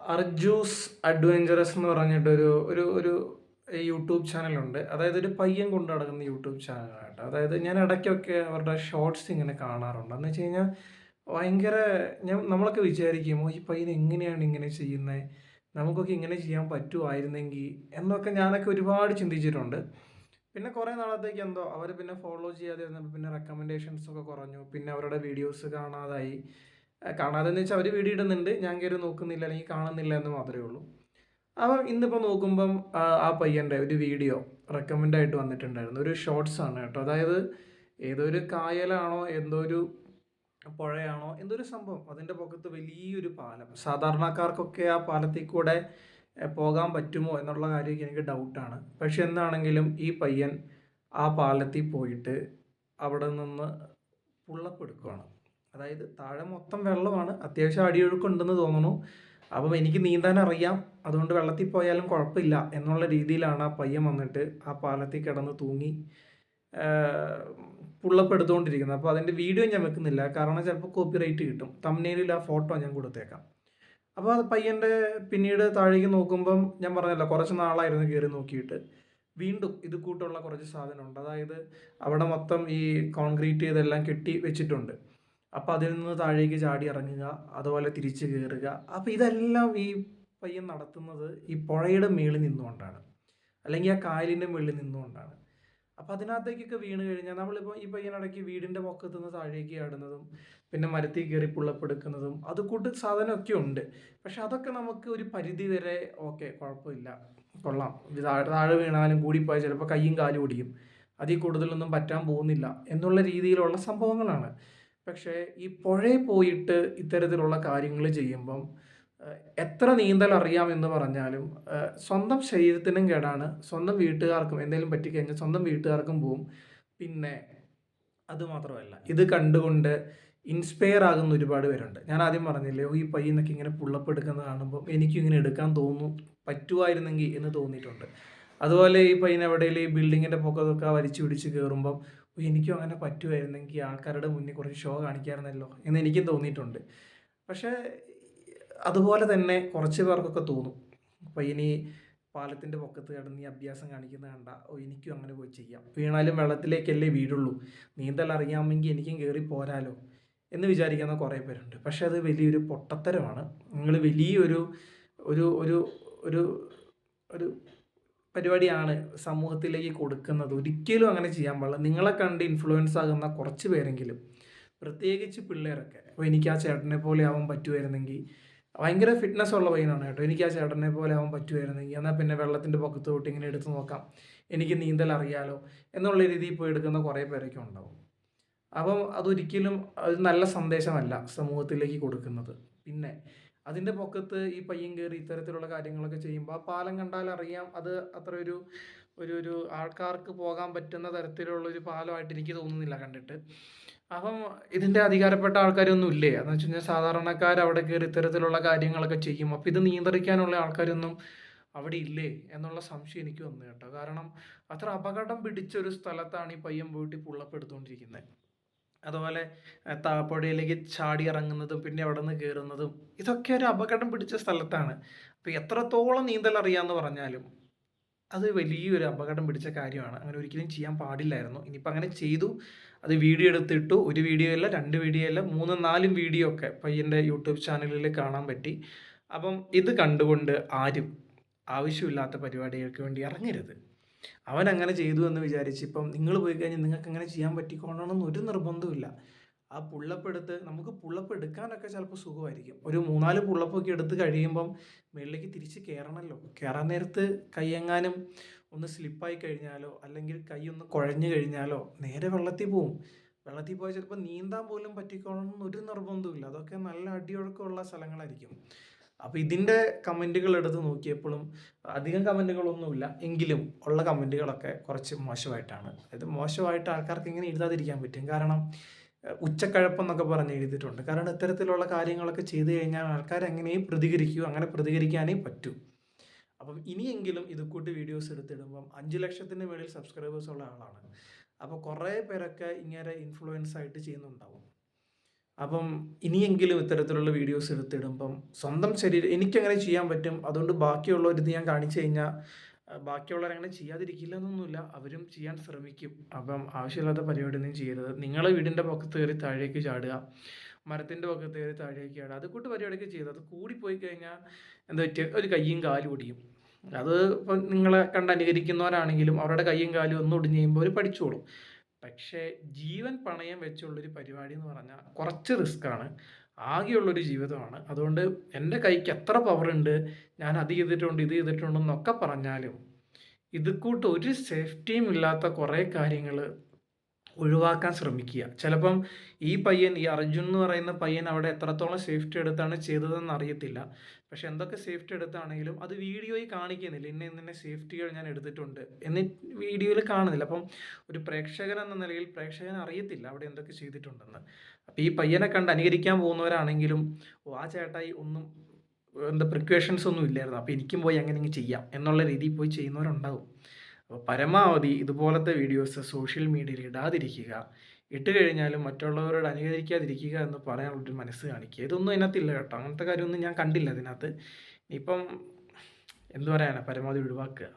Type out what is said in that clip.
അർജൂസ് adventurous എന്ന് പറഞ്ഞിട്ടൊരു ഒരു ഒരു യൂട്യൂബ് ചാനലുണ്ട്. അതായത് ഒരു പയ്യൻ കൊണ്ട് നടക്കുന്ന യൂട്യൂബ് ചാനലാണ് അതായത് ഞാൻ ഇടയ്ക്കൊക്കെ അവരുടെ ഷോർട്സ് ഇങ്ങനെ കാണാറുണ്ട്. എന്ന് വെച്ച് കഴിഞ്ഞാൽ ഭയങ്കര ഞാൻ നമ്മളൊക്കെ വിചാരിക്കുമോ ഈ പയ്യൻ എങ്ങനെയാണ് ഇങ്ങനെ ചെയ്യുന്നത് നമുക്കൊക്കെ ഇങ്ങനെ ചെയ്യാൻ പറ്റുമായിരുന്നെങ്കിൽ എന്നൊക്കെ ഞാനൊക്കെ ഒരുപാട് ചിന്തിച്ചിട്ടുണ്ട്. പിന്നെ കുറേ നാളത്തേക്ക് എന്തോ അവർ പിന്നെ ഫോളോ ചെയ്യാതെ വന്നപ്പോൾ പിന്നെ റെക്കമെൻഡേഷൻസ് ഒക്കെ കുറഞ്ഞു. പിന്നെ അവരുടെ വീഡിയോസ് കാണാതായി. കാണാതെന്ന് വെച്ചാൽ അവർ വീഡിയോ ഇടുന്നുണ്ട് ഞാൻ കയറി നോക്കുന്നില്ല. അല്ലെങ്കിൽ കാണുന്നില്ല എന്ന് മാത്രമേ ഉള്ളൂ. അപ്പം ഇന്നിപ്പോൾ നോക്കുമ്പം ആ പയ്യന്റെ ഒരു വീഡിയോ റെക്കമെൻഡ് ആയിട്ട് വന്നിട്ടുണ്ടായിരുന്നു. ഒരു ഷോർട്സ് ആണ് കേട്ടോ. അതായത് ഏതോ ഒരു കായലാണോ എന്തോ ഒരു പുഴയാണോ എന്തോ ഒരു സംഭവം അതിന്റെ പുറത്ത് വലിയൊരു പാലം. സാധാരണക്കാർക്കൊക്കെ ആ പാലത്തിൽ കൂടെ പോകാൻ പറ്റുമോ എന്നുള്ള കാര്യമൊക്കെ എനിക്ക് ഡൗട്ടാണ് പക്ഷെ എന്താണെങ്കിലും ഈ പയ്യൻ ആ പാലത്തിൽ പോയിട്ട് അവിടെ നിന്ന് പുള്ളപ്പെടുക്കുകയാണ് അതായത് താഴെ മൊത്തം വെള്ളമാണ്. അത്യാവശ്യം അടിയൊഴുക്കുണ്ടെന്ന് തോന്നുന്നു. അപ്പം എനിക്ക് നീന്താൻ അറിയാം. അതുകൊണ്ട് വെള്ളത്തിൽ പോയാലും കുഴപ്പമില്ല എന്നുള്ള രീതിയിലാണ് ആ പയ്യൻ വന്നിട്ട് ആ പാലത്തിൽ കിടന്ന് തൂങ്ങി പുള്ളപ്പെടുത്തുകൊണ്ടിരിക്കുന്നത് അപ്പോൾ അതിന്റെ വീഡിയോ ഞാൻ വെക്കുന്നില്ല. കാരണം ചിലപ്പോൾ കോപ്പിറൈറ്റ് കിട്ടും. തമ്മിലിൽ ആ ഫോട്ടോ ഞാൻ കൊടുത്തേക്കാം. അപ്പോൾ അത് പയ്യന്റെ പിന്നീട് താഴേക്ക് നോക്കുമ്പം ഞാൻ പറഞ്ഞല്ലോ കുറച്ച് നാളായിരുന്നു കയറി നോക്കിയിട്ട്. വീണ്ടും ഇത് കൂട്ടുള്ള കുറച്ച് സാധനമുണ്ട്. അതായത് അവിടെ മൊത്തം ഈ കോൺക്രീറ്റ് ചെയ്തെല്ലാം കെട്ടി വെച്ചിട്ടുണ്ട്. അപ്പോൾ അതിൽ നിന്ന് താഴേക്ക് ചാടി ഇറങ്ങുക അതുപോലെ തിരിച്ചു കയറുക അപ്പോൾ ഇതെല്ലാം ഈ പയ്യൻ നടത്തുന്നത് ഈ പുഴയുടെ മേളിൽ നിന്നുകൊണ്ടാണ്. അല്ലെങ്കിൽ ആ കായലിന്റെ മേളിൽ നിന്നുകൊണ്ടാണ്. അപ്പോൾ അതിനകത്തേക്കൊക്കെ വീണ് കഴിഞ്ഞാൽ നമ്മളിപ്പോൾ ഈ പയ്യനിടയ്ക്ക് വീടിന്റെ പൊക്കത്ത് നിന്ന് താഴേക്ക് ചാടുന്നതും പിന്നെ മരത്തിൽ കയറി പുള്ളപ്പെടുക്കുന്നതും അത് കൂട്ട് സാധനമൊക്കെ ഉണ്ട്. പക്ഷെ അതൊക്കെ നമുക്ക് ഒരു പരിധി വരെ ഓക്കെ കുഴപ്പമില്ല. കൊള്ളാം. ഇത് താഴെ താഴെ വീണാലും കൂടിപ്പോയാൽ ചിലപ്പോൾ കയ്യും കാലും ഒടിയും. അതിൽ കൂടുതലൊന്നും പറ്റാൻ പോകുന്നില്ല എന്നുള്ള രീതിയിലുള്ള സംഭവങ്ങളാണ്. പക്ഷേ ഈ പുഴയിൽ പോയിട്ട് ഇത്തരത്തിലുള്ള കാര്യങ്ങൾ ചെയ്യുമ്പം എത്ര നീന്തൽ അറിയാമെന്ന് പറഞ്ഞാലും സ്വന്തം ശരീരത്തിനും കേടാണ്. സ്വന്തം വീട്ടുകാർക്കും എന്തെങ്കിലും പറ്റിക്കഴിഞ്ഞാൽ സ്വന്തം വീട്ടുകാർക്കും പോവും. പിന്നെ അതുമാത്രമല്ല ഇത് കണ്ടുകൊണ്ട് ഇൻസ്പയർ ആകുന്ന ഒരുപാട് പേരുണ്ട്. ഞാൻ ആദ്യം പറഞ്ഞില്ലേ ഈ പയ്യെന്നൊക്കെ ഇങ്ങനെ പുള്ളപ്പ് എടുക്കുന്നത് കാണുമ്പോൾ എനിക്കും ഇങ്ങനെ എടുക്കാൻ തോന്നും പറ്റുമായിരുന്നെങ്കിൽ എന്ന് തോന്നിയിട്ടുണ്ട്. അതുപോലെ ഈ പയ്യൻ എവിടെയെങ്കിലും ഈ ബിൽഡിങ്ങിന്റെ പൊക്കത്തൊക്കെ വലിച്ചു പിടിച്ച് കയറുമ്പം ഓ എനിക്കും അങ്ങനെ പറ്റുമായിരുന്നെങ്കിൽ ആൾക്കാരുടെ മുന്നിൽ കുറച്ച് ഷോ കാണിക്കാമായിരുന്നല്ലോ എന്ന് എനിക്കും തോന്നിയിട്ടുണ്ട്. പക്ഷേ അതുപോലെ തന്നെ കുറച്ച് പേർക്കൊക്കെ തോന്നും. അപ്പോൾ ഇനി പാലത്തിന്റെ പൊക്കത്ത് കിടന്ന് ഈ അഭ്യാസം കാണിക്കുന്ന കണ്ട ഓ എനിക്കും അങ്ങനെ പോയി ചെയ്യാം. വീണാലും വെള്ളത്തിലേക്കല്ലേ വീടുള്ളൂ നീന്തൽ അറിയാമെങ്കിൽ എനിക്കും കയറി പോരാലോ എന്ന് വിചാരിക്കുന്ന കുറേ പേരുണ്ട്. പക്ഷേ അത് വലിയൊരു പൊട്ടത്തരമാണ്. നിങ്ങൾ വലിയൊരു ഒരു ഒരു ഒരു ഒരു പരിപാടിയാണ് സമൂഹത്തിലേക്ക് കൊടുക്കുന്നത്. ഒരിക്കലും അങ്ങനെ ചെയ്യാൻ പാടില്ല. നിങ്ങളെ കണ്ട് ഇൻഫ്ലുവൻസ് ആകുന്ന കുറച്ച് പേരെങ്കിലും പ്രത്യേകിച്ച് പിള്ളേരൊക്കെ അപ്പോൾ എനിക്ക് ആ ചേട്ടനെ പോലെ ആവാൻ പറ്റുമായിരുന്നെങ്കിൽ ഭയങ്കര ഫിറ്റ്നസ് ഉള്ള പയ്യനാണ് കേട്ടോ. എനിക്ക് ആ ചേട്ടനെ പോലെ ആവാൻ പറ്റുമായിരുന്നെങ്കിൽ എന്നാൽ പിന്നെ വെള്ളത്തിന്റെ പൊക്കത്ത് തൊട്ട് ഇങ്ങനെ എടുത്തു നോക്കാം. എനിക്ക് നീന്തൽ അറിയാലോ എന്നുള്ള രീതിയിൽ പോയി എടുക്കുന്ന കുറേ പേരൊക്കെ ഉണ്ടാവും. അപ്പം അതൊരിക്കലും അത് നല്ല സന്ദേശമല്ല സമൂഹത്തിലേക്ക് കൊടുക്കുന്നത്. പിന്നെ അതിന്റെ പൊക്കത്ത് ഈ പയ്യൻ കയറി ഇത്തരത്തിലുള്ള കാര്യങ്ങളൊക്കെ ചെയ്യുമ്പോൾ ആ പാലം കണ്ടാൽ അറിയാം അത് അത്ര ഒരു ഒരു ഒരു ആൾക്കാർക്ക് പോകാൻ പറ്റുന്ന തരത്തിലുള്ള ഒരു പാലമായിട്ട് എനിക്ക് തോന്നുന്നില്ല കണ്ടിട്ട്. അപ്പം ഇതിന്റെ അധികാരപ്പെട്ട ആൾക്കാരൊന്നും ഇല്ലേ? എന്ന് വെച്ച് കഴിഞ്ഞാൽ സാധാരണക്കാർ അവിടെ കയറി ഇത്തരത്തിലുള്ള കാര്യങ്ങളൊക്കെ ചെയ്യും. അപ്പം ഇത് നിയന്ത്രിക്കാനുള്ള ആൾക്കാരൊന്നും അവിടെ ഇല്ലേ? എന്നുള്ള സംശയം എനിക്ക് വന്നു കേട്ടോ. കാരണം അത്ര അപകടം പിടിച്ച ഒരു സ്ഥലത്താണ് ഈ പയ്യൻ പോയിട്ട് പുള്ളപ്പെടുത്തുകൊണ്ടിരിക്കുന്നത് അതുപോലെ ഏഹ്, താപ്പുഴയിലേക്ക് ചാടി ഇറങ്ങുന്നതും പിന്നെ അവിടെ നിന്ന് കയറുന്നതും ഇതൊക്കെ ഒരു അപകടം പിടിച്ച സ്ഥലത്താണ്. അപ്പോൾ എത്രത്തോളം നീന്തൽ അറിയാമെന്ന് പറഞ്ഞാലും അത് വലിയൊരു അപകടം പിടിച്ച കാര്യമാണ്. അങ്ങനെ ഒരിക്കലും ചെയ്യാൻ പാടില്ലായിരുന്നു. ഇനിയിപ്പോൾ അങ്ങനെ ചെയ്തു. അത് വീഡിയോ എടുത്തിട്ടു. ഒരു വീഡിയോ അല്ല രണ്ട് വീഡിയോ അല്ല മൂന്നും നാലും വീഡിയോ ഒക്കെ പയ്യന്റെ യൂട്യൂബ് ചാനലിൽ കാണാൻ പറ്റി. അപ്പം ഇത് കണ്ടുകൊണ്ട് ആരും ആവശ്യമില്ലാത്ത പരിപാടികൾക്ക് വേണ്ടി ഇറങ്ങരുത്. അവൻ അങ്ങനെ ചെയ്തു എന്ന് വിചാരിച്ച് ഇപ്പം നിങ്ങൾ പോയി കഴിഞ്ഞാൽ നിങ്ങൾക്ക് അങ്ങനെ ചെയ്യാൻ പറ്റിക്കൊണ്ടാണെന്ന് ഒരു നിർബന്ധമില്ല ആ പുള്ളപ്പ് എടുത്ത് നമുക്ക് പുള്ളപ്പ് എടുക്കാനൊക്കെ ചിലപ്പോൾ സുഖമായിരിക്കും. ഒരു മൂന്നാൽ പുള്ളപ്പൊക്കെ എടുത്ത് കഴിയുമ്പം മുകളിലേക്ക് തിരിച്ച് കയറണമല്ലോ കയറാൻ നേരത്ത് കൈയെങ്ങാനും ഒന്ന് സ്ലിപ്പായി കഴിഞ്ഞാലോ അല്ലെങ്കിൽ കൈ ഒന്ന് കുഴഞ്ഞു കഴിഞ്ഞാലോ നേരെ വെള്ളത്തിൽ പോവും. വെള്ളത്തിൽ പോയാൽ ചിലപ്പോൾ നീന്താൻ പോലും പറ്റിക്കോണമെന്ന് ഒരു നിർബന്ധമില്ല അതൊക്കെ നല്ല അടിയൊഴുക്കമുള്ള സ്ഥലങ്ങളായിരിക്കും. അപ്പോൾ ഇതിന്റെ കമന്റുകൾ എടുത്ത് നോക്കിയപ്പോഴും അധികം കമന്റുകളൊന്നുമില്ല എങ്കിലും ഉള്ള കമന്റുകളൊക്കെ കുറച്ച് മോശമായിട്ടാണ്. അതായത് മോശമായിട്ട് ആൾക്കാർക്ക് ഇങ്ങനെ എഴുതാതിരിക്കാൻ പറ്റും. കാരണം ഉച്ചക്കഴപ്പെന്നൊക്കെ പറഞ്ഞ് എഴുതിയിട്ടുണ്ട്. കാരണം ഇത്തരത്തിലുള്ള കാര്യങ്ങളൊക്കെ ചെയ്തു കഴിഞ്ഞാൽ ആൾക്കാർ എങ്ങനെയും പ്രതികരിക്കൂ. അങ്ങനെ പ്രതികരിക്കാനേ പറ്റൂ. അപ്പം ഇനിയെങ്കിലും ഇത് കൂട്ടി വീഡിയോസ് എടുത്തിടുമ്പം അഞ്ച് ലക്ഷത്തിന് മേളിൽ സബ്സ്ക്രൈബേഴ്സ് ഉള്ള ആളാണ്. അപ്പോൾ കുറേ പേരൊക്കെ ഇങ്ങനെ ഇൻഫ്ലുവൻസ് ആയിട്ട് ചെയ്യുന്നുണ്ടാവും. അപ്പം ഇനിയെങ്കിലും ഇത്തരത്തിലുള്ള വീഡിയോസ് എടുത്തിടുമ്പം സ്വന്തം ശരീരം എനിക്കങ്ങനെ ചെയ്യാൻ പറ്റും. അതുകൊണ്ട് ബാക്കിയുള്ളവരിത് ഞാൻ കാണിച്ചു കഴിഞ്ഞാൽ ബാക്കിയുള്ളവരങ്ങനെ ചെയ്യാതിരിക്കില്ല എന്നൊന്നുമില്ല അവരും ചെയ്യാൻ ശ്രമിക്കും. അപ്പം ആവശ്യമില്ലാത്ത പരിപാടിയൊന്നും ചെയ്യരുത്. നിങ്ങൾ വീടിന്റെ പക്കത്ത് കയറി താഴേക്ക് ചാടുക. മരത്തിന്റെ പക്കത്ത് കയറി താഴേക്ക് ചാടുക. അത് കൂട്ട് പരിപാടിയൊക്കെ ചെയ്ത് അത് കൂടിപ്പോയി കഴിഞ്ഞാൽ എന്താ പറ്റുക ഒരു കയ്യും കാലും ഒടിയും. അത് ഇപ്പം നിങ്ങളെ കണ്ട് അനുകരിക്കുന്നവരാണെങ്കിലും അവരുടെ കയ്യും കാലും ഒന്ന് ഒടിഞ്ഞ് കഴിയുമ്പോൾ അവർ പഠിച്ചോളും. പക്ഷേ ജീവൻ പണയം വെച്ചുള്ളൊരു പരിപാടി എന്ന് പറഞ്ഞാൽ കുറച്ച് റിസ്ക്കാണ്. ആകെയുള്ളൊരു ജീവിതമാണ്. അതുകൊണ്ട് എന്റെ കൈക്ക് എത്ര പവറുണ്ട് ഞാൻ അത് ചെയ്തിട്ടുണ്ട് ഇത് ചെയ്തിട്ടുണ്ടെന്നൊക്കെ പറഞ്ഞാലും ഇത് കൂട്ട് ഒരു സേഫ്റ്റിയും ഇല്ലാത്ത കുറേ കാര്യങ്ങൾ ഒഴിവാക്കാൻ ശ്രമിക്കുക. ചിലപ്പം ഈ പയ്യൻ ഈ അർജുൻ എന്ന് പറയുന്ന പയ്യൻ അവിടെ എത്രത്തോളം സേഫ്റ്റി എടുത്താണ് ചെയ്തതെന്ന് അറിയത്തില്ല. പക്ഷെ എന്തൊക്കെ സേഫ്റ്റി എടുത്താണെങ്കിലും അത് വീഡിയോയിൽ കാണിക്കുന്നില്ല. ഇന്ന ഇന്ന സേഫ്റ്റികൾ ഞാൻ എടുത്തിട്ടുണ്ട് എന്ന് വീഡിയോയിൽ കാണുന്നില്ല. അപ്പം ഒരു പ്രേക്ഷകൻ എന്ന നിലയിൽ പ്രേക്ഷകൻ അറിയത്തില്ല അവിടെ എന്തൊക്കെ ചെയ്തിട്ടുണ്ടെന്ന്. അപ്പോൾ ഈ പയ്യനെ കണ്ട് അനുകരിക്കാൻ പോകുന്നവരാണെങ്കിലും ഓ ആ ചേട്ടായി ഒന്നും എന്താ പ്രിക്വേഷൻസ് ഒന്നും ഇല്ലായിരുന്നു. അപ്പോൾ എനിക്കും പോയി അങ്ങനെ ചെയ്യാം എന്നുള്ള രീതിയിൽ പോയി ചെയ്യുന്നവരുണ്ടാവും. അപ്പോൾ പരമാവധി ഇതുപോലത്തെ വീഡിയോസ് സോഷ്യൽ മീഡിയയിൽ ഇടാതിരിക്കുക. ഇട്ട് കഴിഞ്ഞാലും മറ്റുള്ളവരോട് അനുകരിക്കാതിരിക്കുക എന്ന് പറയാനുള്ളൊരു മനസ്സ് കാണിക്കുക. ഇതൊന്നും ഇതിനകത്തില്ല കേട്ടോ. അങ്ങനത്തെ കാര്യമൊന്നും ഞാൻ കണ്ടില്ല ഇതിനകത്ത് ഇപ്പം എന്തു പറയാനാണ് പരമാവധി ഒഴിവാക്കുക.